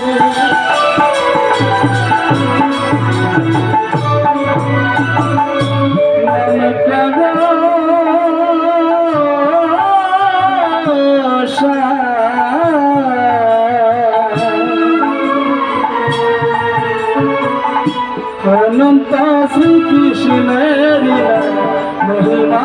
कषं श्री कृष्ण महिमा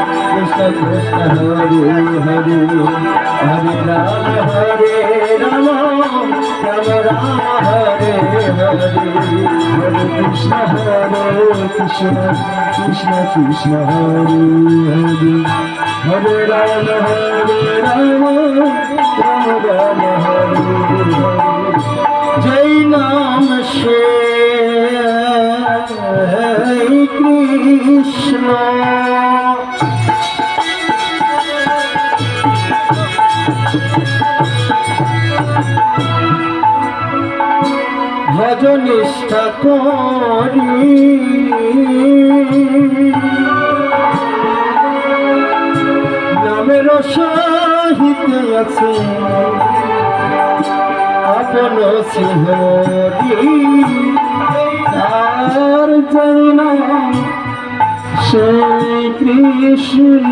কৃষ্ণ হরে হরে হরে রাম হরে রাম রাম রাম হরে হরে হরে কৃষ্ণ হরে কৃষ্ণ কৃষ্ণ কৃষ্ণ হরে হরে হরে রাম হরে রাম রাম রাম হরে হরে জয় নাম সে কৃষ্ণ ভজনিষ্ঠা করি। নামের সাহিত্য আছে। আপন সিংহরি আর জানি না সেই কৃষ্ণ।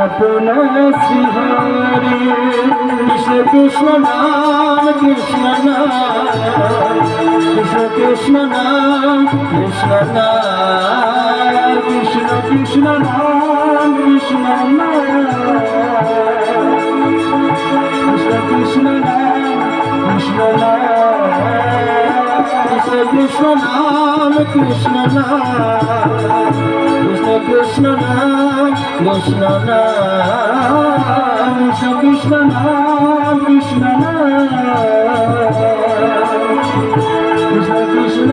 আপন শ্রী হরি কৃষ্ণ কৃষ্ণ নাম কৃষ্ণ নাম, কৃষ্ণ কৃষ্ণ নাম কৃষ্ণ নাম, কৃষ্ণ কৃষ্ণ নাম কৃষ্ণ নাম। নাম কৃষ্ণ নাম কৃষ্ণ নাম। কৃষ্ণ কৃষ্ণ নাম কৃষ্ণ নাম। কৃষ্ণ কৃষ্ণ নাম কৃষ্ণ নাম।